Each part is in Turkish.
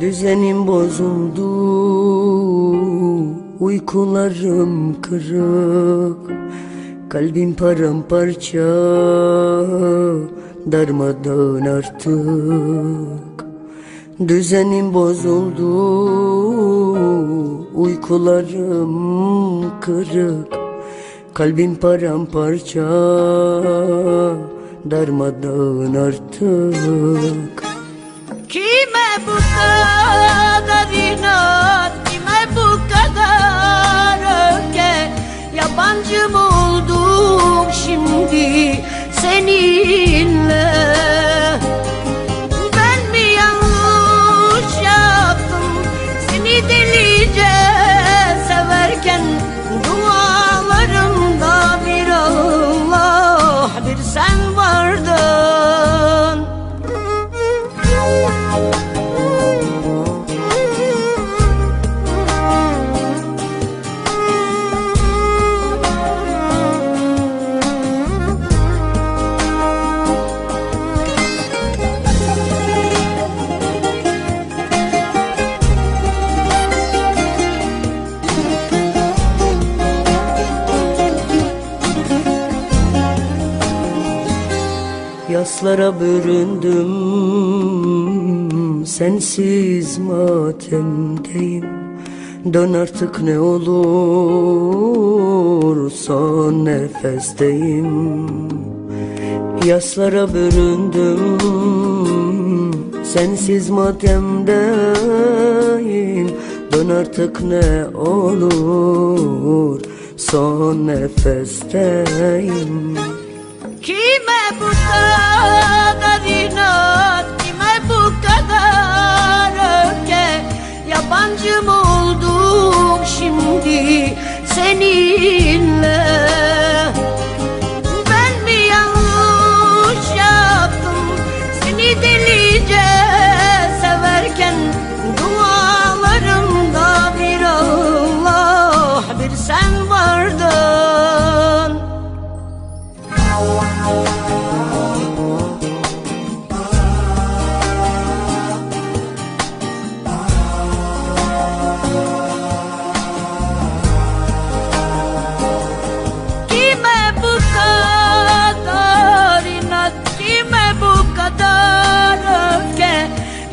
Düzenim bozuldu Uykularım kırık Kalbim paramparça Darmadan artık Düzenim bozuldu Uykularım kırık Kalbim paramparça Darmadan artık. Kime bu kadar inat, Yaslara büründüm Sensiz matemdeyim. Dön artık ne olur Son nefesteyim. Yaslara büründüm Sensiz matemdeyim. Dön artık ne olur Son nefesteyim. Kime bu kadar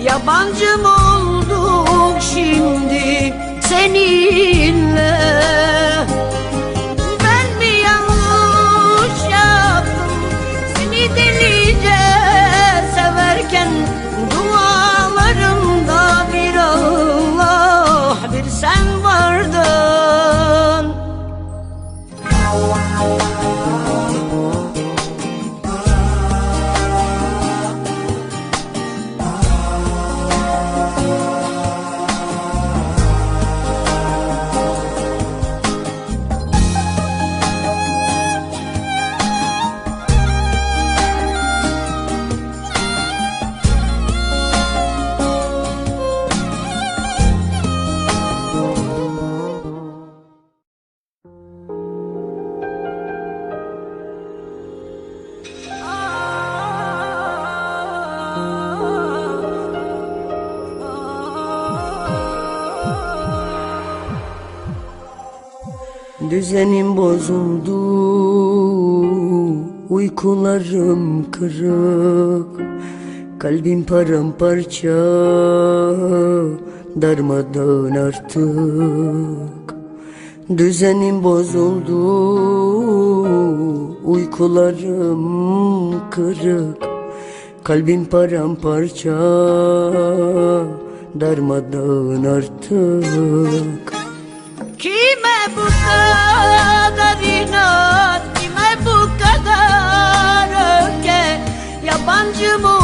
öfke Yabancı mı olduk şimdi? Seninle Düzenim bozuldu Uykularım kırık Kalbim paramparça Darmadan artık. Düzenim bozuldu Uykularım kırık Kalbim paramparça Darmadan artık Kime bu kadar inat, kime bu kadar öfke? Yabancı mı